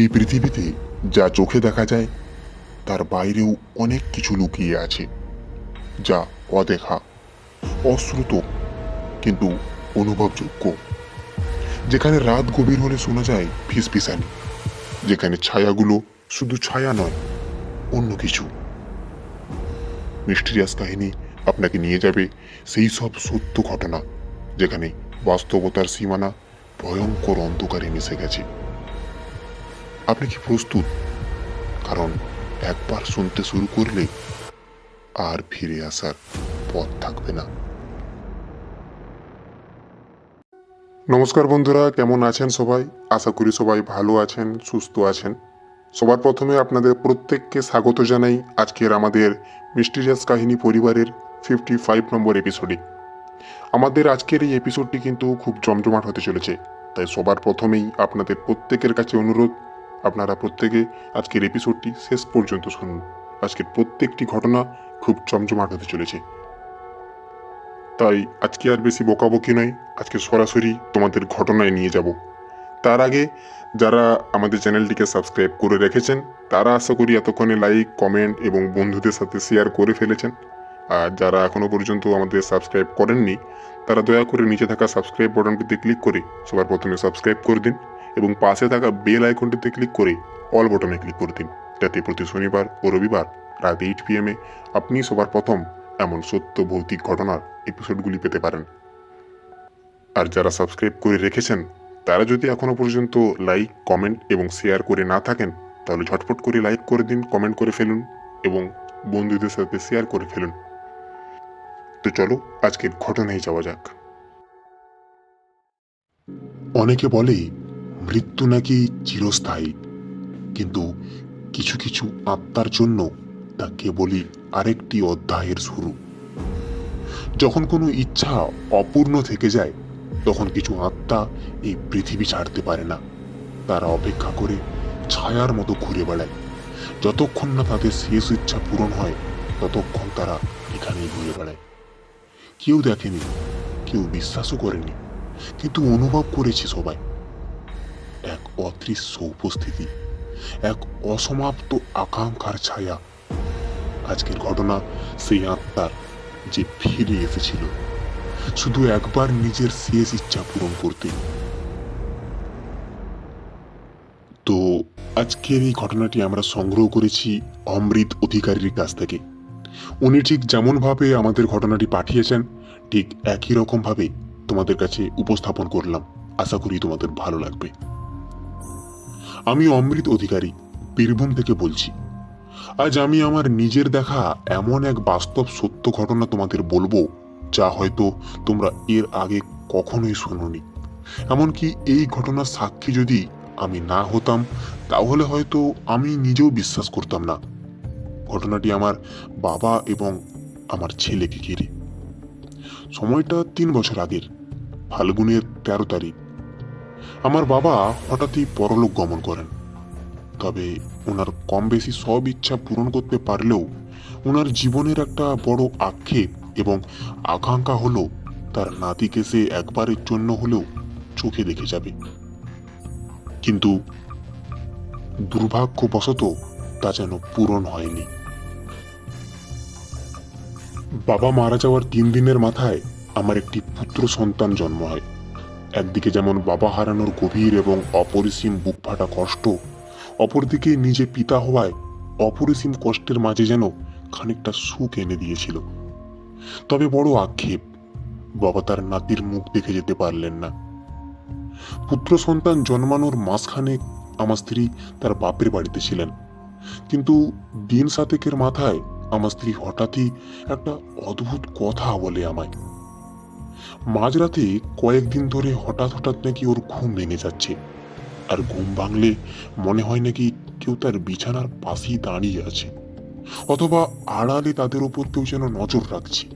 এই পৃথিবীতে যা চোখে দেখা যায়, তার বাইরেও অনেক কিছু লুকিয়ে আছে, যা অদেখা, অশ্রুত, কিন্তু অনুভবযোগ্য। যেখানে রাত গভীর হলে শোনা যায় ফিসফিসানি, যেখানে ছায়াগুলো শুধু ছায়া নয়, অন্য কিছু। মিস্টিরিয়াস কাহিনী আপনাকে নিয়ে যাবে সেই সব সত্য ঘটনা, যেখানে বাস্তবতার সীমানা ভয়ঙ্কর অন্ধকারে মিশে গেছে। আপনি কি প্রস্তুত? কারণ একবার শুনতে শুরু করলে আর ফিরে আসার পথ থাকবে না। নমস্কার বন্ধুরা, কেমন আছেন সবাই? আশা করি সবাই ভালো আছেন, সুস্থ আছেন। সবার প্রথমে আপনাদের প্রত্যেককে স্বাগত জানাই আজকের আমাদের মিস্টিরিয়াস কাহিনী পরিবারের ফিফটি ফাইভ নম্বর এপিসোডে আমাদের আজকের এই এপিসোডটি কিন্তু খুব জমজমাট হতে চলেছে, তাই সবার প্রথমেই আপনাদের প্রত্যেকের কাছে অনুরোধ আপনারা প্রত্যেকে আজকের এপিসোডটি শেষ পর্যন্ত শুনুন। আজকের প্রত্যেকটি ঘটনা খুব জমজমাট হতে চলেছে। তাই আজকে আর বেশি বকাবকি নয়, আজকে সরাসরি তোমাদের ঘটনায় নিয়ে যাব। তার আগে যারা আমাদের চ্যানেলটিকে সাবস্ক্রাইব করে রেখেছেন, তারা আশা করি এতক্ষণে লাইক কমেন্ট এবং বন্ধুদের সাথে শেয়ার করে ফেলেছেন। আর যারা এখনও পর্যন্ত আমাদের সাবস্ক্রাইব করেননি, তারা দয়া করে নিচে থাকা সাবস্ক্রাইব বাটনটিতে ক্লিক করে সবার প্রথমে সাবস্ক্রাইব করে দিন। এবং পাশে থাকা বেল আইকনটিতে ক্লিক করে অল বটনে ক্লিক করে দিন। যাতে প্রতি শনিবার ও রবিবার রাত এইট পিএমে আপনি সবার প্রথম এমন সত্য ভৌতিক ঘটনার এপিসোডগুলি পেতে পারেন। আর যারা সাবস্ক্রাইব করে রেখেছেন, তারা যদি এখনও পর্যন্ত লাইক কমেন্ট এবং শেয়ার করে না থাকেন, তাহলে ঝটপট করে লাইক করে দিন কমেন্ট করে ফেলুন এবং বন্ধুদের সাথে শেয়ার করে ফেলুন। তো চলো আজকের ঘটনায় যাওয়া যাক। অনেকে বলে মৃত্যু নাকি চিরস্থায়ী। কিন্তু কিছু কিছু আত্মার জন্য তা কেবলই আরেকটি অধ্যায়ের শুরু। যখন কোনো ইচ্ছা অপূর্ণ থেকে যায়, তখন কিছু আত্মা এই পৃথিবী ছাড়তে পারে না। তারা অপেক্ষা করে ছায়ার মতো ঘুরে বেড়ায়। যতক্ষণ না তাদের শেষ ইচ্ছা পূরণ হয়, ততক্ষণ তারা এখানেই ঘুরে বেড়ায়। কেউ দেখেনি, কেউ বিশ্বাসও করেনি, কিন্তু অনুভব করেছে সবাই। অদৃশ্য উপস্থিতি, এক অসমাপ্ত আকাঙ্ক্ষার ছায়া। আজকের ঘটনা সেই আত্মার যে ফিরে এসেছিল। শুধু একবার নিজের শেষ ইচ্ছা পূরণ করতে। তো, আজকের এই ঘটনাটি আমরা সংগ্রহ করেছি অমৃত অধিকারীর কাছ থেকে। উনি ঠিক যেমনভাবে আমাদের ঘটনাটি পাঠিয়েছেন, ঠিক একই রকমভাবে তোমাদের কাছে উপস্থাপন করলাম। আশা করি তোমাদের ভালো লাগবে। আমি অমৃত অধিকারী, বীরভূম থেকে বলছি। আজ আমি আমার নিজের দেখা এমন এক বাস্তব সত্য ঘটনা তোমাদের বলব, যা হয়তো তোমরা এর আগে কখনোই শোনোনি। এমনকি এই ঘটনার সাক্ষী যদি আমি না হতাম, তাহলে হয়তো আমি নিজেও বিশ্বাস করতাম না। ঘটনাটি আমার বাবা এবং আমার ছেলেকে ঘিরে। সময়টা তিন বছর আগের, ফাল্গুনের তেরো তারিখ। আমার বাবা হঠাৎই পরলোক গমন করেন। তবে ওনার কম বেশি সব ইচ্ছা পূরণ করতে পারলেও ওনার জীবনের একটা বড় আক্ষেপ এবং আকাঙ্ক্ষা হলো তার নাতিকে সে একবারের জন্য হলেও চোখে দেখে যাবে। কিন্তু দুর্ভাগ্যবশত তা যেন পূরণ হয়নি। বাবা মারা যাওয়ার তিন দিনের মাথায় আমার একটি পুত্র সন্তান জন্ম হয়। একদিকে যেমন বাবা হারানোর গভীর এবং অপরিসীম বুক ফাটা কষ্ট, অপরদিকে নিজে পিতা হওয়ায় অপরিসীম কষ্টের মাঝে যেন খানিকটা সুখ এনে দিয়েছিল। তবে বড় আক্ষেপ, বাবা তার নাতির মুখ দেখে যেতে পারলেন না। পুত্র সন্তান জন্মানোর মাসখানে আমার স্ত্রী তার বাপের বাড়িতে ছিলেন। কিন্তু দিন সাতেকের মাথায় আমার স্ত্রী হঠাৎই একটা অদ্ভুত কথা বলে আমায়। মাঝরাতে কয়েকদিন ধরে হঠাৎ হঠাৎ নাকি ওর ঘুম ভেঙে যাচ্ছে। আর ঘুম ভাঙলে মনে হয় নাকি কেউ তার বিছানার পাশেই দাঁড়িয়ে আছে, অথবা আড়ালে তাদের উপর কেউ যেন নজর রাখছে।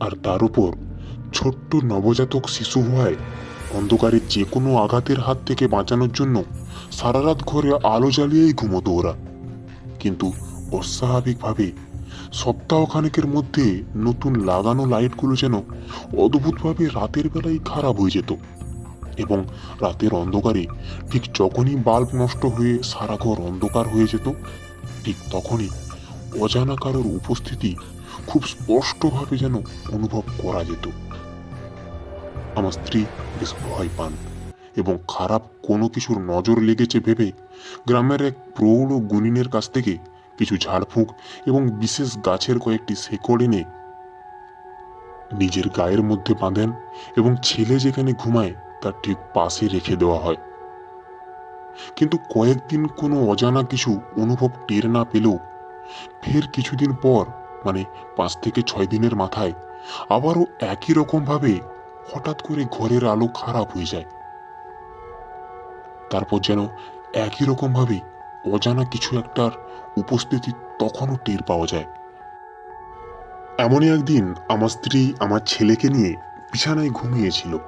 আর তার উপর ছোট্ট নবজাতক শিশু হওয়ায় অন্ধকারে যে কোনো আঘাতের হাত থেকে বাঁচানোর জন্য সারা রাত ঘরে আলো জ্বালিয়েই ঘুমতো ওরা। কিন্তু অস্বাভাবিকভাবে সপ্তাহখানেকের মধ্যে নতুন লাগানো লাইটগুলো যেন অদ্ভুতভাবে রাতের বেলায় খারাপ হয়ে যেত। এবং রাতের অন্ধকারে ঠিক যখনই বাল্ব নষ্ট হয়ে সারা ঘর অন্ধকার হয়ে যেত, ঠিক তখনই অজানা কারোর উপস্থিতি খুব স্পষ্টভাবে যেন অনুভব করা যেত। আমার স্ত্রী বেশ ভয় পান এবং খারাপ কোনো কিছুর নজর লেগেছে ভেবে গ্রামের এক প্রৌঢ় গুণিনের কাছ থেকে কিছু ঝাড়ফুঁক এবং বিশেষ গাছের কয়েকটি শেকড় এনে নিজের গায়ের মধ্যে বাঁধেন এবং ছেলে যেখানে ঘুমায়, তার ঠিক পাশে রেখে দেওয়া হয়। কিন্তু কয়েকদিন কোনো অজানা কিছু অনুভব টের না পেলেও, ফের কিছুদিন পর মানে পাঁচ থেকে ছয় দিনের মাথায়, আবারও একই রকমভাবে হঠাৎ করে ঘরের আলো খারাপ হয়ে যায়। তারপর যেন একই রকমভাবে অজানা কিছু একটার উপস্থিতি তখনও টের পাওয়া যায়। এমনই একদিন আমার স্ত্রী আমার ছেলেকে নিয়ে বিছানায় ঘুমিয়েছিল।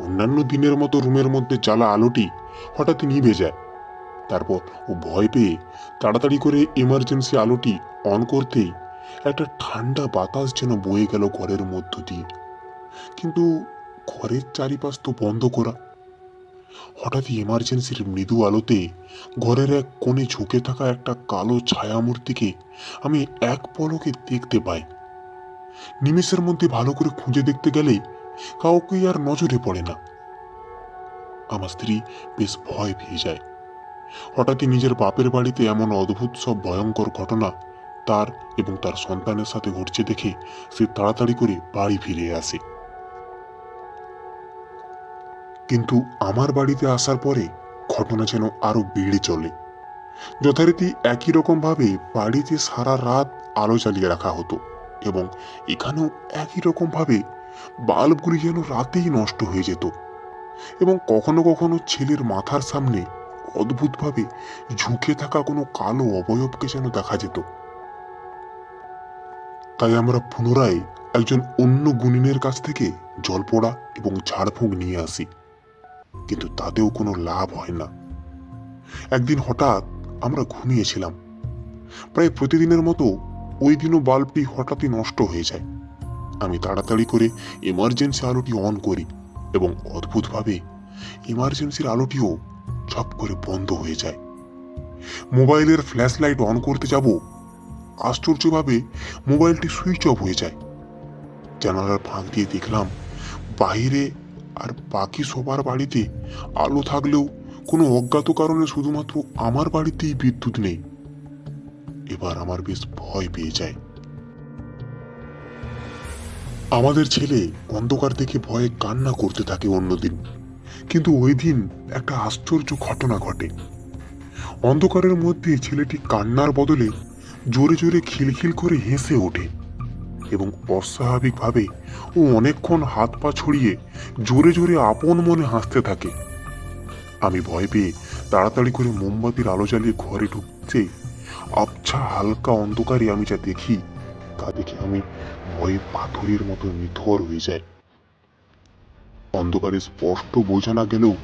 অন্যান্য দিনের মতো রুমের মধ্যে জ্বালা আলোটি হঠাৎ নিভে যায়। তারপর ও ভয় পেয়ে তাড়াতাড়ি করে ইমার্জেন্সি আলোটি অন করতেই একটা ঠান্ডা বাতাস যেন বয়ে গেল ঘরের মধ্য দিয়ে। কিন্তু ঘরের চারিপাশ তো বন্ধ করা হঠাৎই এমার্জেন্সির মৃদু আলোতে ঘরের এক কোণে ঝুঁকে থাকা একটা কালো ছায়ামূর্তিকে আমি এক পলকে দেখতে পাই। নিমেষের মধ্যে ভালো করে খুঁজে দেখতে গেলে কাউকে আর নজরে পড়ে না। আমার স্ত্রী বেশ ভয় পেয়ে যায়। হঠাৎই নিজের বাপের বাড়িতে এমন অদ্ভুত সব ভয়ঙ্কর ঘটনা তার এবং তার সন্তানের সাথে ঘটছে দেখে সে তাড়াতাড়ি করে বাড়ি ফিরে আসে। কিন্তু আমার বাড়িতে আসার পরে ঘটনা যেন আরও বেড়ে চলে। যথারীতি একই রকমভাবে বাড়িতে সারা রাত আলো জ্বালিয়ে রাখা হতো এবং এখানেও একই রকমভাবে বাল্বগুলি যেন রাতেই নষ্ট হয়ে যেত এবং কখনো কখনো ছেলের মাথার সামনে অদ্ভুতভাবে ঝুঁকে থাকা কোনো কালো অবয়বকে যেন দেখা যেত। তাই আমরা পুনরায় একজন অন্য গুণিনের কাছ থেকে জল পড়া এবং ঝাড়ফুঁক নিয়ে আসি। কিন্তু তাতেও কোনো লাভ হয় না। একদিন হঠাৎ আমরা ঘুমিয়েছিলাম। প্রায় প্রতিদিনের মতো ওই দিনও বাল্বটি হঠাৎই নষ্ট হয়ে যায়। আমি তাড়াতাড়ি করে এমার্জেন্সি আলোটি অন করি এবং অদ্ভুতভাবে ইমার্জেন্সির আলোটিও ঝপ করে বন্ধ হয়ে যায়। মোবাইলের ফ্ল্যাশ লাইট অন করতে যাব, আশ্চর্যভাবে মোবাইলটি সুইচ অফ হয়ে যায়। জানালার ফাঁক দিয়ে দেখলাম বাইরে আর বাকি সবার বাড়িতে আলো থাকলেও কোনো অজ্ঞাত কারণে শুধুমাত্র আমার বাড়িতেই বিদ্যুৎ নেই। এবার আমার বেশ ভয় পেয়ে যায়। আমাদের ছেলে অন্ধকার দেখে ভয়ে কান্না করতে থাকে অন্যদিন। কিন্তু ওই দিন একটা আশ্চর্য ঘটনা ঘটে। অন্ধকারের মধ্যে ছেলেটি কান্নার বদলে জোরে জোরে খিলখিল করে হেসে ওঠে। এবং অস্বাভাবিকভাবে ও অনেকক্ষণ হাত পা ছড়িয়ে জোরে জোরে আপন মনে হাসতে থাকে। আমি ভয় পেয়ে তাড়াতাড়ি করে মোমবাতির আলো জ্বালিয়ে ঘরে ঢুকছে আবছা হালকা অন্ধকারে আমি যা দেখি, তা দেখে আমি ভয়ে পাথরের মতো নিথর হয়ে যায় অন্ধকারে স্পষ্ট বোঝা না গেলেও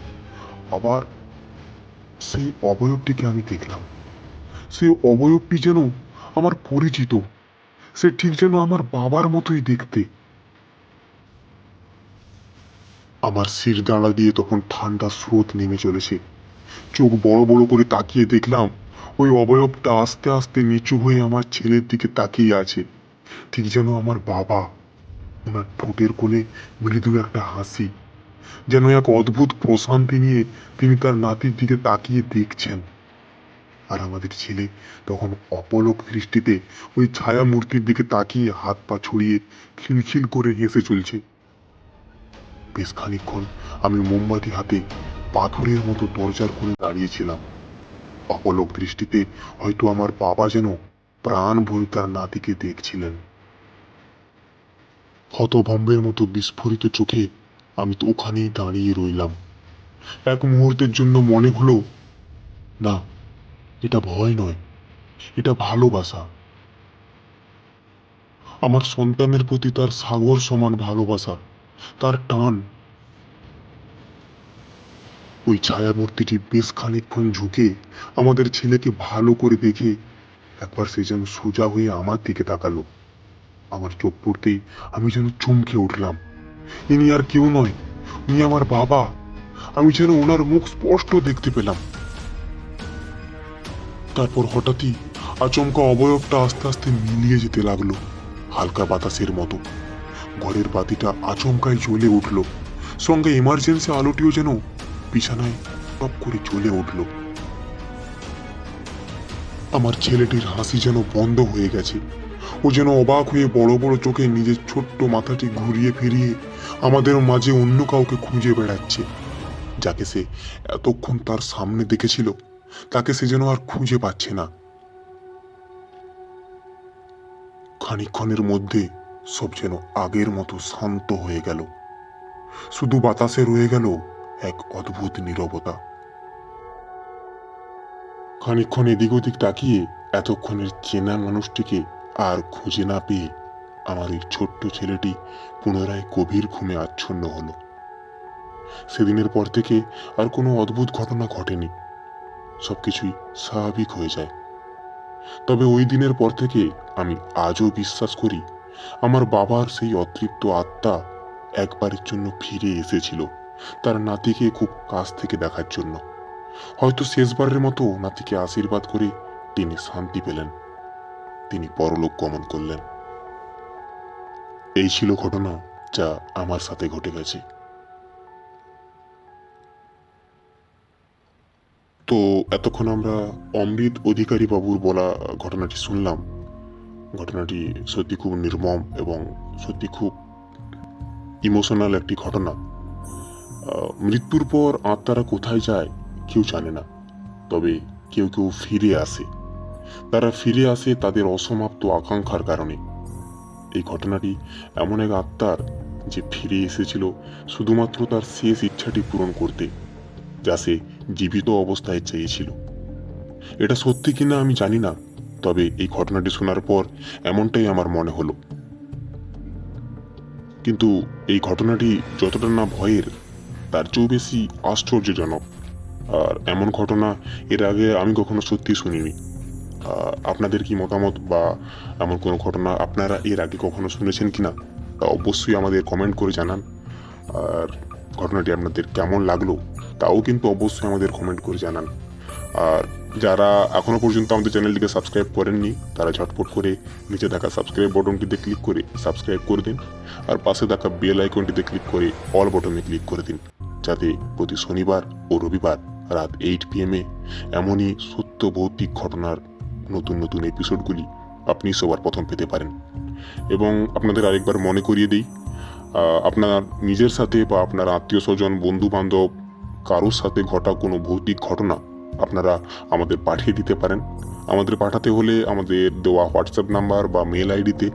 আবার সেই অবয়বটিকে আমি দেখলাম। সেই অবয়বটি যেন আমার পরিচিত। সে ঠিক যেন আমার বাবার মতোই দেখতে। আমার শির দাঁড়া দিয়ে তখন ঠান্ডা স্রোত নেমে চলেছে। চোখ বড় বড় করে তাকিয়ে দেখলাম, ওই অবয়বটা আস্তে আস্তে নিচু হয়ে আমার ছেলের দিকে তাকিয়ে আছে। ঠিক যেন আমার বাবা, ওনার ঠোঁটের কোণে মৃদু একটা হাসি, যেন এক অদ্ভুত প্রশান্তি নিয়ে তিনি তার নাতির দিকে তাকিয়ে দেখছেন। আর আমাদের ছেলে তখন অপলক দৃষ্টিতে ওই ছায়া মূর্তির দিকে তাকিয়ে হাত পা ছড়িয়ে খিলখিল করে হেসে চলছে। বেশ খানিকক্ষণ আমি মোমবাতি হাতে পাথরের মতো দরজার করে দাঁড়িয়েছিলাম। অপলক দৃষ্টিতে হয়তো আমার বাবা যেন প্রাণ ভরে তার নাতিকে দেখছিলেন। হতভম্বের মতো বিস্ফোরিত চোখে আমি তো ওখানেই দাঁড়িয়ে রইলাম। এক মুহূর্তের জন্য মনে হলো, না এটা ভয় নয়, এটা ভালোবাসা। আমার সন্তানের প্রতি তার সাগর সমান ভালোবাসা, তার টান। ওই ছায়ামূর্তিটি বেশ খানিকক্ষণ ঝুঁকে আমাদের ছেলেকে ভালো করে দেখে একবার সে যেন সোজা হয়ে আমার দিকে তাকালো। আমার চোখ পড়তেই আমি যেন চমকে উঠলাম। ইনি আর কেউ নয়, উনি আমার বাবা। আমি যেন ওনার মুখ স্পষ্ট দেখতে পেলাম। তারপর হঠাৎই আচমকা অবয়বটা আস্তে আস্তে মিলিয়ে যেতে লাগল, হালকা বাতাসের মতো। ঘরের বাতিটা আচমকাই জ্বলে উঠল। সঙ্গে এমার্জেন্সি আলোটিও যেন বিছানায় টপ করে জ্বলে উঠল। আমার ছেলেটির হাসি যেন বন্ধ হয়ে গেছে। ও যেন অবাক হয়ে বড় বড় চোখে নিজের ছোট্ট মাথাটি ঘুরিয়ে ফিরিয়ে আমাদের মাঝে অন্য কাউকে খুঁজে বেড়াচ্ছে, যাকে সে এতক্ষণ তার সামনে দেখেছিল। তাকে সে যেন আর খুঁজে পাচ্ছে না। খানিকক্ষণের মধ্যে সব যেন আগের মতো শান্ত হয়ে গেল। শুধু বাতাসে রয়ে গেল এক অদ্ভুত নীরবতা। খানিকক্ষণ এদিক ওদিক তাকিয়ে এতক্ষণের চেনা মানুষটিকে আর খুঁজে না পেয়ে আমার এই ছোট্ট ছেলেটি পুনরায় গভীর ঘুমে আচ্ছন্ন হলো। সেদিনের পর থেকে আর কোনো অদ্ভুত ঘটনা ঘটেনি। সবকিছুই স্বাভাবিক হয়ে যায়। তবে ওই দিনের পর থেকে আমি আজও বিশ্বাস করি, আমার বাবার সেই অতৃপ্ত আত্মা একবারের জন্য ফিরে এসেছিল তার নাতিকে খুব কাছ থেকে দেখার জন্য। হয়তো শেষবারের মতো নাতিকে আশীর্বাদ করে তিনি শান্তি পেলেন। তিনি পরলোক গমন করলেন। এই ছিল ঘটনা যা আমার সাথে ঘটে গেছে। তো এতক্ষণ আমরা অমৃত অধিকারী বাবুর বলা ঘটনাটি শুনলাম। ঘটনাটি সত্যি খুব নির্মম এবং সত্যি খুব ইমোশনাল একটি ঘটনা। মৃত্যুর পর আত্মারা কোথায় যায় কেউ জানে না, তবে কেউ কেউ ফিরে আসে। তারা ফিরে আসে তাদের অসমাপ্ত আকাঙ্ক্ষার কারণে। এই ঘটনাটি এমন এক আত্মার যে ফিরে এসেছিল শুধুমাত্র তার শেষ ইচ্ছাটি পূরণ করতে। যা সে জীবিত অবস্থায় চেয়েছিল। এটা সত্যি কিনা আমি জানি না, তবে এই ঘটনাটি শোনার পর এমনটাই আমার মনে হলো। কিন্তু এই ঘটনাটি যতটা না ভয়ের, তার চেয়েও বেশি আশ্চর্যজনক। আর এমন ঘটনা এর আগে আমি কখনো সত্যি শুনিনি। আপনাদের কি মতামত বা এমন কোনো ঘটনা আপনারা এর আগে কখনো শুনেছেন কিনা, তা অবশ্যই আমাদের কমেন্ট করে জানান। আর ঘটনাটি আপনাদের কেমন লাগল তাও কিন্তু অবশ্যই আমাদের কমেন্ট করে জানান। আর যারা এখনও পর্যন্ত আমাদের চ্যানেলটিকে সাবস্ক্রাইব করেননি, তারা ঝটপট করে নিচে থাকা সাবস্ক্রাইব বটনটিতে ক্লিক করে সাবস্ক্রাইব করে দিন। আর পাশে থাকা বেল আইকনটিতে ক্লিক করে অল বটনে ক্লিক করে দিন। যাতে প্রতি শনিবার ও রবিবার রাত এইট পিএমে এমনই সত্য ভৌতিক ঘটনার নতুন নতুন এপিসোডগুলি আপনি সবার প্রথম পেতে পারেন। এবং আপনাদের আরেকবার মনে করিয়ে দিই আপনার নিজের সাথে বা আপনার আত্মীয় স্বজন বন্ধু বান্ধব কারোর সাথে ঘটা কোনো ভৌতিক ঘটনা আপনারা আমাদের পাঠিয়ে দিতে পারেন। আমাদের পাঠাতে হলে আমাদের দেওয়া হোয়াটসঅ্যাপ নাম্বার বা মেল আইডিতে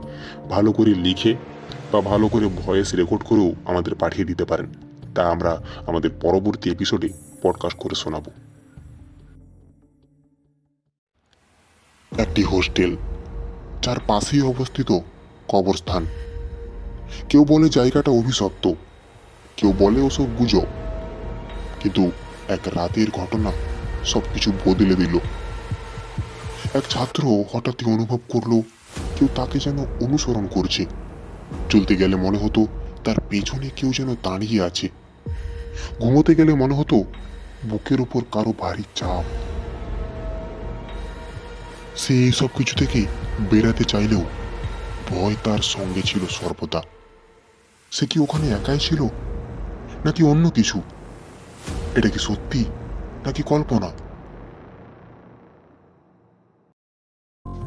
ভালো করে লিখে বা ভালো করে ভয়েস রেকর্ড করেও আমাদের পাঠিয়ে দিতে পারেন। তা আমরা আমাদের পরবর্তী এপিসোডে পডকাস্ট করে শোনাবো। একটি হোস্টেল, যার পাশেই অবস্থিত কবরস্থান। কেউ বলে জায়গাটা অভিশপ্ত, কেউ বলে ওসব গুজব। কিন্তু এক রাতের ঘটনা সবকিছু বদলে দিল। এক ছাত্র হঠাৎই অনুভব করল, কেউ তাকে যেন অনুসরণ করছে। চলতে গেলে মনে হতো তার পেছনে কেউ যেন দাঁড়িয়ে আছে। ঘুমোতে গেলে মনে হতো বুকের উপর কারও ভারী চাপ। সে এই সব কিছু থেকে বেরাতে চাইলেও ভয় তার সঙ্গে ছিল সর্বদা। সে কি ওখানে একাই ছিল, নাকি অন্য কিছু? এটা কি সত্যি নাকি কল্পনা?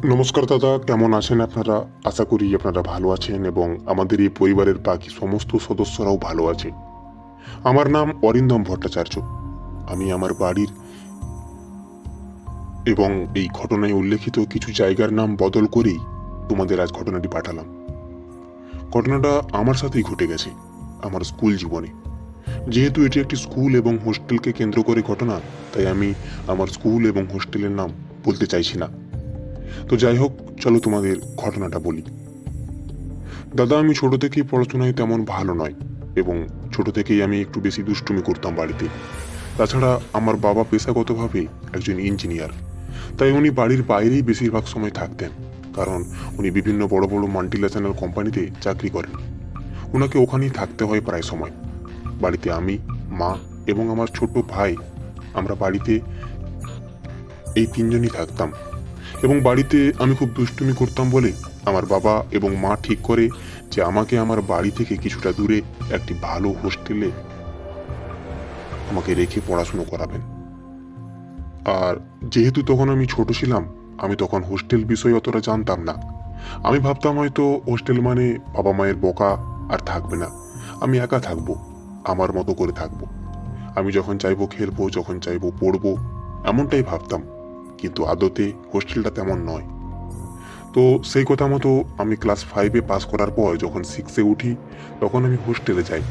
নমস্কার দাদা, কেমন আছেন আপনারা? আশা করি আপনারা ভালো আছেন এবং আমাদের এই পরিবারের বাকি সমস্ত সদস্যরাও ভালো আছে। আমার নাম অরিন্দম ভট্টাচার্য। আমি আমার বাড়ির এবং এই ঘটনায় উল্লেখিত কিছু জায়গার নাম বদল করেই তোমাদের আজ ঘটনাটি পাঠালাম। ঘটনাটা আমার সাথেই ঘটে গেছে, আমার স্কুল জীবনে। যেহেতু এটি একটি স্কুল এবং হোস্টেলকে কেন্দ্র করে ঘটনা, তাই আমি আমার স্কুল এবং হোস্টেলের নাম বলতে চাইছি না। তো যাই হোক, চলো তোমাদের ঘটনাটা বলি। দাদা, আমি ছোট থেকেই পড়াশোনায় তেমন ভালো নয় এবং ছোট থেকেই আমি একটু বেশি দুষ্টুমি করতাম বাড়িতে। তাছাড়া আমার বাবা পেশাগতভাবে একজন ইঞ্জিনিয়ার, তাই উনি বাড়ির বাইরেই বেশিরভাগ সময় থাকতেন, কারণ উনি বিভিন্ন বড় বড় মাল্টিন্যাশনাল কোম্পানিতে চাকরি করেন। ওনাকে ওখানেই থাকতে হয় প্রায় সময়। বাড়িতে আমি, মা এবং আমার ছোট ভাই, আমরা বাড়িতে এই তিনজনই থাকতাম। এবং বাড়িতে আমি খুব দুষ্টুমি করতাম বলে আমার বাবা এবং মা ঠিক করে যে আমাকে আমার বাড়ি থেকে কিছুটা দূরে একটি ভালো হোস্টেলে আমাকে রেখে পড়াশুনো করাবেন। আর যেহেতু তখন আমি ছোট ছিলাম, আমি তখন হোস্টেল বিষয়ে অতটা জানতাম না। আমি ভাবতাম হয়তো হোস্টেল মানে বাবা মায়ের বকা আর থাকবে না। আমি একা থাকব। আমার মতো করে থাকব। আমি যখন চাইব খেলব, যখন চাইব পড়ব, এমনটাই ভাবতাম। কিন্তু আদতে হোস্টেলটা তেমন নয়। তো সেই কথা মতো আমি ক্লাস ফাইভে পাস করার পর যখন সিক্সে উঠি, তখন আমি হোস্টেলে যাই।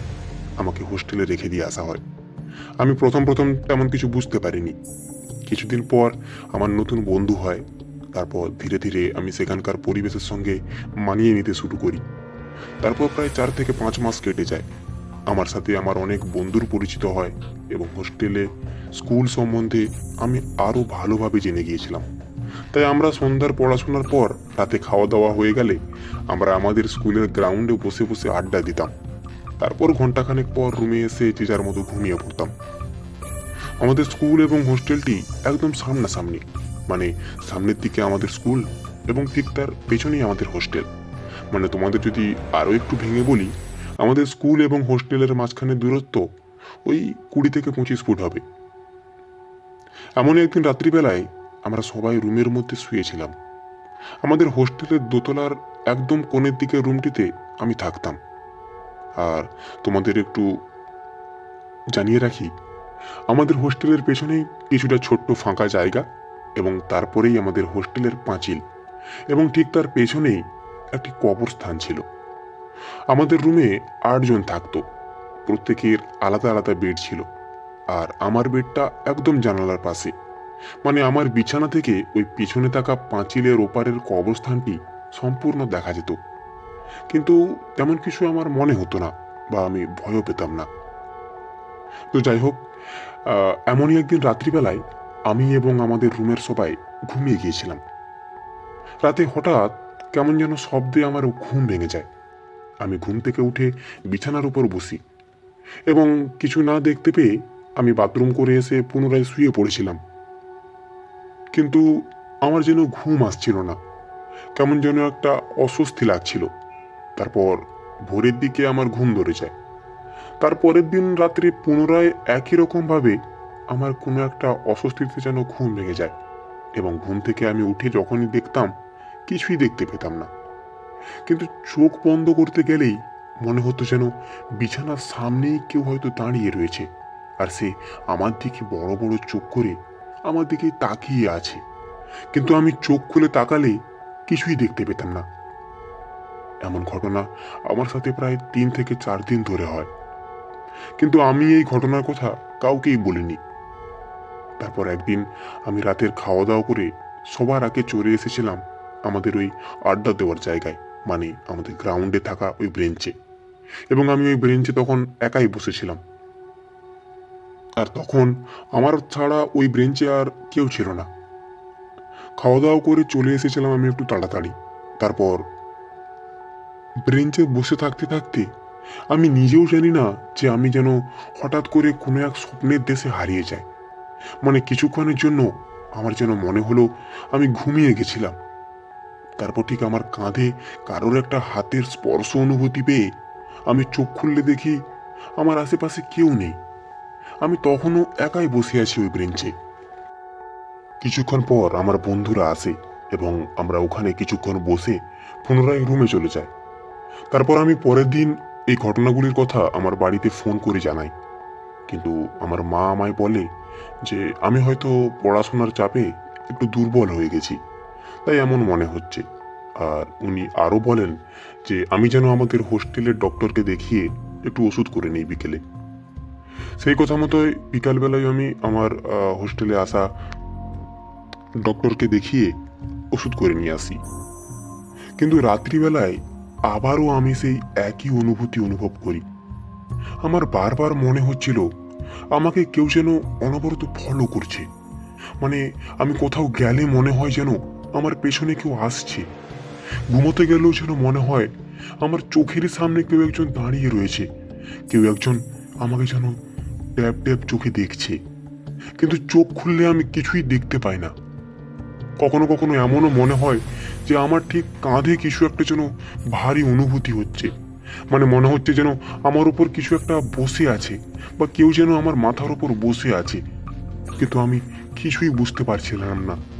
আমাকে হোস্টেলে রেখে দিয়ে আসা হয়। আমি প্রথম প্রথম তেমন কিছু বুঝতে পারিনি। কিছুদিন পর আমার নতুন বন্ধু হয়। তারপর ধীরে ধীরে আমি সেখানকার পরিবেশের সঙ্গে মানিয়ে নিতে শুরু করি। তারপর প্রায় চার থেকে পাঁচ মাস কেটে যায়। আমার সাথে আমার অনেক বন্ধুর পরিচিত হয় এবং হোস্টেলে স্কুল সম্বন্ধে আমি আরও ভালোভাবে জেনে গিয়েছিলাম। তাই আমরা সন্ধ্যার পড়াশোনার পর রাতে খাওয়া দাওয়া হয়ে গেলে আমরা আমাদের স্কুলের গ্রাউন্ডে বসে বসে আড্ডা দিতাম। তারপর ঘন্টাখানেক পর রুমে এসে যে যার মতো ঘুমিয়ে পড়তাম। আমাদের স্কুল এবং হোস্টেলটি একদম সামনাসামনি মানে সামনের দিকে আমাদের স্কুল এবং ঠিক তার পেছনেই আমাদের হোস্টেল। মানে তোমাদের যদি আরও একটু ভেঙে বলি আমাদের স্কুল এবং হোস্টেলের মাঝখানে দূরত্ব ওই কুড়ি থেকে পঁচিশ ফুট হবে। এমনই একদিন রাত্রিবেলায় আমরা সবাই রুমের মধ্যে শুয়েছিলাম। আমাদের হোস্টেলের দোতলার একদম কোণের দিকে রুমটিতে আমি থাকতাম। আর তোমাদের একটু জানিয়ে রাখি, আমাদের হোস্টেলের পেছনেই কিছুটা ছোট্ট ফাঁকা জায়গা এবং তারপরেই আমাদের হোস্টেলের পাঁচিল এবং ঠিক তার পেছনেই একটি কবরস্থান ছিল। আমাদের রুমে আটজন থাকতো। প্রত্যেকের আলাদা আলাদা বেড ছিল আর আমার বেডটা একদম জানালার পাশে। মানে আমার বিছানা থেকে ওই পিছনে থাকা পাঁচিলের ওপারের কবরস্থানটি সম্পূর্ণ দেখা যেত। কিন্তু তেমন কিছু আমার মনে হতো না বা আমি ভয়ও পেতাম না। তো যাই হোক এমনই একদিন রাত্রিবেলায় আমি এবং আমাদের রুমের সবাই ঘুমিয়ে গিয়েছিলাম। রাতে হঠাৎ কেমন যেন শব্দে আমার ঘুম ভেঙে যায়। আমি ঘুম থেকে উঠে বিছানার উপর বসি এবং কিছু না দেখতে পেয়ে আমি বাথরুম করে এসে পুনরায় শুয়ে পড়েছিলাম। কিন্তু আমার যেন ঘুম আসছিল না, কেমন যেন একটা অস্বস্তি লাগছিল। তারপর ভোরের দিকে আমার ঘুম ধরে যায়। তারপরের দিন রাত্রে পুনরায় একই রকমভাবে আমার কোনো একটা অস্বস্তিতে যেন ঘুম ভেঙে যায় এবং ঘুম থেকে আমি উঠে যখনই দেখতাম, কিছুই দেখতে পেতাম না। কিন্তু চোখ বন্ধ করতে গেলেই মনে হতো যেন বিছানার সামনেই কেউ হয়তো দাঁড়িয়ে রয়েছে। আর সে আমার দিকে বড় বড় চোখ করে আমার দিকে তাকিয়ে আছে। কিন্তু আমি চোখ খুলে তাকালে কিছুই দেখতে পেতাম না। এমন ঘটনা আমার সাথে প্রায় তিন থেকে চার দিন ধরে হয়। কিন্তু আমি এই ঘটনার কথা কাউকেই বলিনি। তারপর একদিন আমি রাতের খাওয়া দাওয়া করে সবার আগে চলে এসেছিলাম আমাদের ওই আড্ডা দেওয়ার জায়গায়। মানে আমাদের গ্রাউন্ডে থাকা ওই ব্রেঞ্চে এবং আমি ওই ব্রেঞ্চে তখন একাই বসেছিলাম। আর তখন আমার ছাড়া ওই ব্রেঞ্চে আর কেউ ছিল না। খাওয়া দাওয়া করে চলে এসেছিলাম আমি একটু তাড়াতাড়ি। তারপর ব্রেঞ্চে বসে থাকতে থাকতে আমি নিজেও জানি না যে আমি যেন হঠাৎ করে কোনো এক স্বপ্নের দেশে হারিয়ে যাই। মানে কিছুক্ষণের জন্য আমার যেন মনে হলো আমি ঘুমিয়ে গেছিলাম। তারপর ঠিক আমার কাঁধে কারোর একটা হাতের স্পর্শ অনুভূতি পেয়ে আমি চোখ খুললে দেখি আমার আশেপাশে কেউ নেই। আমি তখনও একাই বসে আছি ওই ব্রেঞ্চে। কিছুক্ষণ পর আমার বন্ধুরা আসে এবং আমরা ওখানে কিছুক্ষণ বসে পুনরায় রুমে চলে যাই। তারপর আমি পরের দিন এই ঘটনাগুলির কথা আমার বাড়িতে ফোন করে জানাই। কিন্তু আমার মা আমায় বলে যে, আমি হয়তো পড়াশোনার চাপে একটু দুর্বল হয়ে গেছি। তাই এমন মনে হচ্ছে। আর উনি আরও বলেন যে, আমি যেন আমাদের হোস্টেলের ডক্টরকে দেখিয়ে একটু ওষুধ করে নিই বিকেলে। সেই কথা মতোই বিকালবেলায় আমি আমার হোস্টেলে আসা ডক্টরকে দেখিয়ে ওষুধ করে নিয়ে আসি। কিন্তু রাত্রিবেলায় আবারও আমি সেই একই অনুভূতি অনুভব করি। আমার বারবার মনে হচ্ছিল, আমাকে কেউ যেন অনবরত ফলো করছে। মানে আমি কোথাও গেলে মনে হয় যেন আমার পেছনে কেউ আসছে। ঘুমোতে গেলেও যেন মনে হয় আমার চোখের সামনে কেউ একজন দাঁড়িয়ে রয়েছে। কেউ একজন আমাকে যেন ড্যাব ড্যাব চোখে দেখছে। কিন্তু চোখ খুললে আমি কিছুই দেখতে পাই না। কখনো কখনো এমনও মনে হয় যে আমার ঠিক কাঁধে কিছু একটা যেন ভারী অনুভূতি হচ্ছে। মানে মনে হচ্ছে যেন আমার উপর কিছু একটা বসে আছে বা কেউ যেন আমার মাথার উপর বসে আছে। কিন্তু আমি কিছুই বুঝতে পারছিলাম না।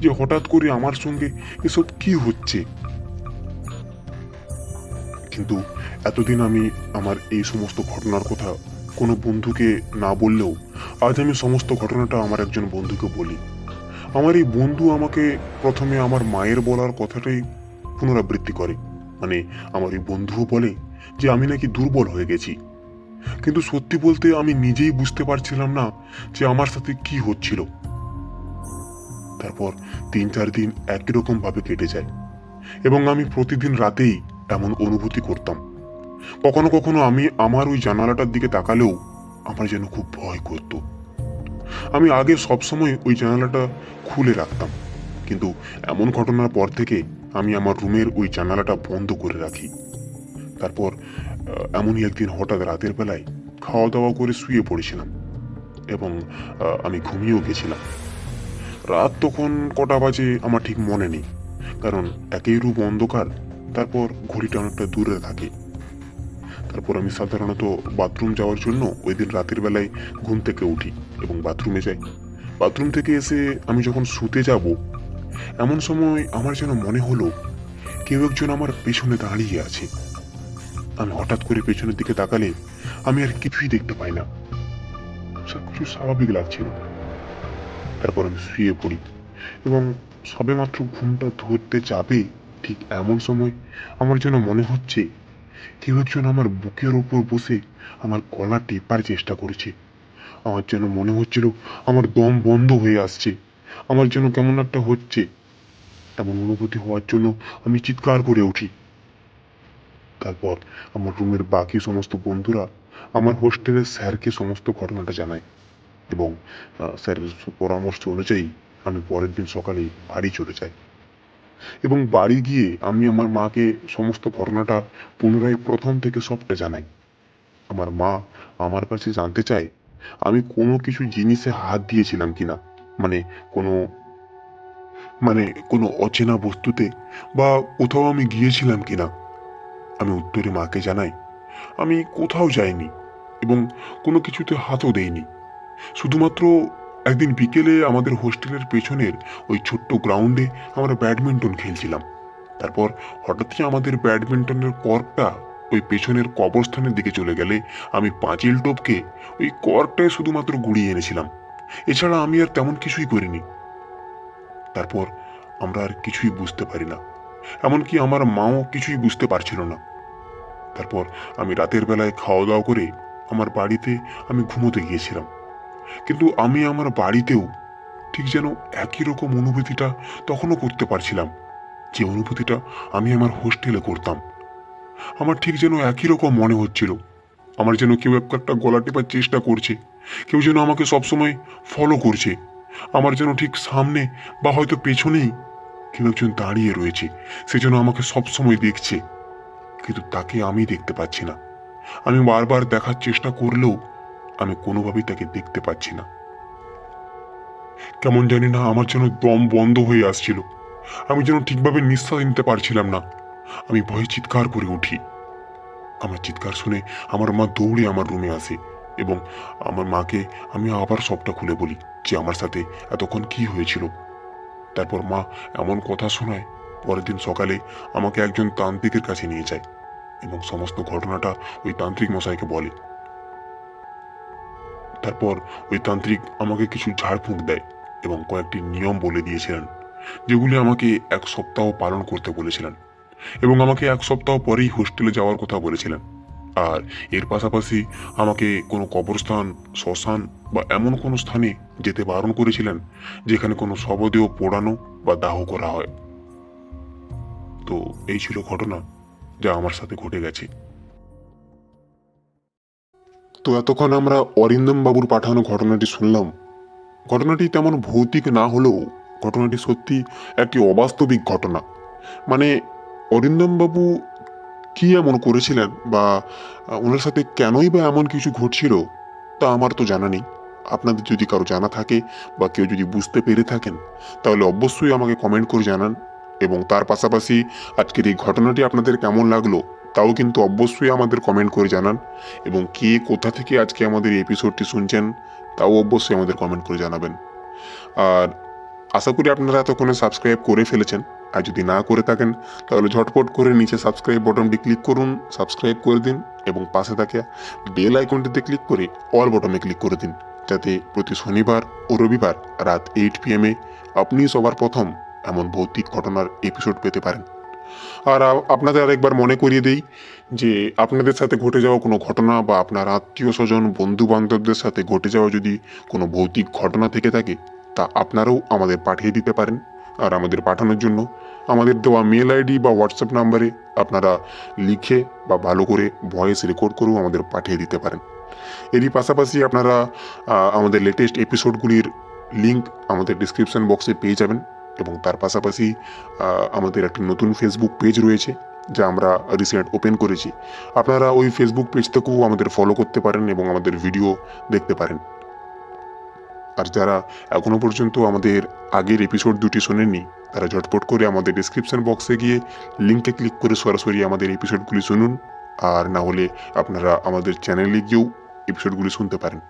যে হঠাৎ করে আমার সঙ্গে এসব কি হচ্ছে? কিন্তু এতদিন আমি আমার এই সমস্ত ঘটনার কথা কোনো বন্ধুকে না বললেও আজ আমি সমস্ত ঘটনাটা আমার একজন বন্ধুকে বলি। আমার এই বন্ধু আমাকে প্রথমে আমার মায়ের বলার কথাটাই পুনরাবৃত্তি করে। মানে আমার এই বন্ধুও বলে যে আমি নাকি দুর্বল হয়ে গেছি। কিন্তু সত্যি বলতে আমি নিজেই বুঝতে পারছিলাম না যে আমার সাথে কি হচ্ছিল। তারপর তিন চার দিন একই রকম ভাবে কেটে যায়। এবং আমি প্রতিদিন রাতেই এমন অনুভূতি করতাম। কখনো কখনো আমি আমার ওই জানালাটার দিকে তাকালেও আমার যেন খুব ভয় করত। আমি আগে সবসময় ওই জানালাটা খুলে রাখতাম। কিন্তু এমন ঘটনার পর থেকে আমি আমার রুমের ওই জানালাটা বন্ধ করে রাখি। তারপর এমনই একদিন হঠাৎ রাতের বেলায় খাওয়া দাওয়া করে শুয়ে পড়েছিলাম। এবং আমি ঘুমিয়েও গেছিলাম। রাত তখন কটা বাজে আমার ঠিক মনে নেই। কারণ একই রূপ অন্ধকার, তারপর ঘড়িটা অনেকটা দূরে থাকে। তারপর আমি সাধারণত বাথরুম যাওয়ার জন্য ওই দিন রাতের বেলায় ঘুম থেকে উঠি এবং বাথরুমে যাই। বাথরুম থেকে এসে আমি যখন শুতে যাব, এমন সময় আমার যেন মনে হলো, কেউ একজন আমার পেছনে দাঁড়িয়ে আছে। আমি হঠাৎ করে পেছনের দিকে তাকালে আমি আর কিছুই দেখতে পাই না। সব কিছু স্বাভাবিক লাগছিল। তারপর আমি শুয়ে পড়ি। এবং সবেমাত্র ঘুমটা ধরতে যাবে ঠিক এমন সময় আমার যেন মনে হচ্ছে কেউ একজন আমার বুকের ওপর বসে আমার গলা টেপার চেষ্টা করছে। আমার যেন মনে হচ্ছিল আমার দম বন্ধ হয়ে আসছে। আমার যেন কেমন একটা হচ্ছে। এমন অনুভূতি হওয়ার জন্য আমি চিৎকার করে উঠি। তারপর আমার রুমের বাকি সমস্ত বন্ধুরা আমার হোস্টেলের স্যারকে সমস্ত ঘটনাটা জানায়। এবং স্যারের পরামর্শ অনুযায়ী আমি পরের দিন সকালে বাড়ি চলে যাই। এবং বাড়ি গিয়ে আমি আমার মাকে সমস্ত ঘটনাটা পুনরায় প্রথম থেকে সবটা জানাই। আমার মা আমার কাছে জানতে চায়, আমি কোনো কিছু জিনিসে হাত দিয়েছিলাম কিনা? মানে কোনো মানে কোনো অচেনা বস্তুতে বা কোথাও আমি গিয়েছিলাম কিনা? আমি উত্তরে মাকে জানাই, আমি কোথাও যাইনি এবং কোনো কিছুতে হাতও দেইনি। শুধুমাত্র একদিন বিকেলে আমাদের হোস্টেলের পেছনের ওই ছোট্ট গ্রাউন্ডে আমরা ব্যাডমিন্টন খেলছিলাম। তারপর হঠাৎই আমাদের ব্যাডমিন্টনের কর্কটা ওই পেছনের কবরস্থানের দিকে চলে গেলে আমি পাঁচিল টোপকে ওই কর্কটায় শুধুমাত্র গুড়িয়ে এনেছিলাম। এছাড়া আমি আর তেমন কিছুই করিনি। তারপর আমরা আর কিছুই বুঝতে পারি না। এমনকি আমার মাও কিছুই বুঝতে পারছিল না। তারপর আমি রাতের বেলায় খাওয়া দাওয়া করে আমার বাড়িতে আমি ঘুমোতে গিয়েছিলাম। কিন্তু আমি আমার বাড়িতেও ঠিক যেন একই রকম অনুভূতিটা তখনও করতে পারছিলাম, যে অনুভূতিটা আমি আমার হোস্টেলে করতাম। আমার ঠিক যেন একই রকম মনে হচ্ছিল, আমার যেন কেউ একটা গলা টেপার চেষ্টা করছে, কেউ যেন আমাকে সবসময় ফলো করছে, আমার যেন ঠিক সামনে বা হয়তো পেছনেই কেউ একজন দাঁড়িয়ে রয়েছে, সে যেন আমাকে সবসময় দেখছে। কিন্তু তাকে আমি দেখতে পাচ্ছি না। আমি বারবার দেখার চেষ্টা করলেও আমি কোনোভাবেই তাকে দেখতে পাচ্ছি না। কেমন জানি না আমার যেন দম বন্ধ হয়ে আসছিল। আমি যেন ঠিকভাবে নিঃশ্বাস নিতে পারছিলাম না। আমি ভয়ে চিৎকার করে উঠি। আমার চিৎকার শুনে আমার মা দৌড়ে আমার রুমে আসে এবং আমার মাকে আমি আবার সবটা খুলে বলি যে আমার সাথে এতক্ষণ কি হয়েছিল। তারপর মা এমন কথা শোনায়, পরের দিন সকালে আমাকে একজন তান্ত্রিকের কাছে নিয়ে যায় এবং সমস্ত ঘটনাটা ওই তান্ত্রিক মশাইকে বলে। তারপর ওই তান্ত্রিক আমাকে কিছু ঝাড়ফুঁক দেয় এবং কয়েকটি নিয়ম বলে দিয়েছিলেন, যেগুলি আমাকে এক সপ্তাহ পালন করতে বলেছিলেন এবং আমাকে এক সপ্তাহ পরেই হোস্টেলে যাওয়ার কথা বলেছিলেন। আর এর পাশাপাশি আমাকে কোনো কবরস্থান, শ্মশান বা এমন কোনো স্থানে যেতে বারণ করেছিলেন, যেখানে কোনো শবদেহ পোড়ানো বা দাহ করা হয়। তো এই ছিল ঘটনা যা আমার সাথে ঘটে গেছে। তো এতক্ষণ আমরা অরিন্দম বাবুর পাঠানো ঘটনাটি শুনলাম। ঘটনাটি তেমন ভৌতিক না হলেও ঘটনাটি সত্যি একটি অবাস্তবিক ঘটনা। মানে অরিন্দম বাবু কি এমন করেছিলেন বা ওনার সাথে কেনই বা এমন কিছু ঘটছিল তা আমার তো জানা নেই। আপনাদের যদি কারও জানা থাকে বা কেউ যদি বুঝতে পেরে থাকেন, তাহলে অবশ্যই আমাকে কমেন্ট করে জানান এবং তার পাশাপাশি আজকের এই ঘটনাটি আপনাদের কেমন লাগল তাও কিন্তু অবশ্যই আমাদের কমেন্ট করে জানান এবং কে কোথা থেকে আজকে আমাদের এই এপিসোডটি শুনছেন, তাও অবশ্যই আমাদের কমেন্ট করে জানাবেন। আর আশা করি আপনারা এতক্ষণে সাবস্ক্রাইব করে ফেলেছেন, আর যদি না করে থাকেন, তাহলে ঝটপট করে নিচে সাবস্ক্রাইব বটনটি ক্লিক করুন সাবস্ক্রাইব করে দিন এবং পাশে থাকা বেল আইকনটিতে ক্লিক করে অল বটনে ক্লিক করে দিন, যাতে প্রতি শনিবার ও রবিবার রাত এইট পিএমে আপনি সবার প্রথম এমন ভৌতিক ঘটনার এপিসোড পেতে পারেন। আর আপনাদের আরেকবার মনে করিয়ে দেই যে আপনাদের সাথে ঘটে যাওয়া কোনো ঘটনা বা আপনার আত্মীয় স্বজন, বন্ধু বান্ধবদের সাথে ঘটে যাওয়া যদি কোনো ভৌতিক ঘটনা থেকে থাকে, তা আপনারাও আমাদের পাঠিয়ে দিতে পারেন। আর আমাদের পাঠানোর জন্য আমাদের দেওয়া মেল আইডি বা হোয়াটসঅ্যাপ নাম্বারে আপনারা লিখে বা ভালো করে ভয়েস রেকর্ড করেও আমাদের পাঠিয়ে দিতে পারেন। এরই পাশাপাশি আপনারা আমাদের লেটেস্ট এপিসোডগুলির লিঙ্ক আমাদের ডিসক্রিপশন বক্সে পেয়ে যাবেন। এবং তার পাশাপাশি আমাদের একটি নতুন ফেসবুক পেজ রয়েছে, যা আমরা রিসেন্ট ওপেন করেছি। আপনারা ওই ফেসবুক পেজ থেকেও আমাদের ফলো করতে পারেন এবং আমাদের ভিডিও দেখতে পারেন। আর যারা এখনও পর্যন্ত আমাদের আগের এপিসোড দুটি শোনেননি, তারা ঝটপট করে আমাদের ডিসক্রিপশন বক্সে গিয়ে লিঙ্কে ক্লিক করে সরাসরি আমাদের এপিসোডগুলি শুনুন। আর না হলে আপনারা আমাদের চ্যানেলে গিয়েও এপিসোডগুলি শুনতে পারেন।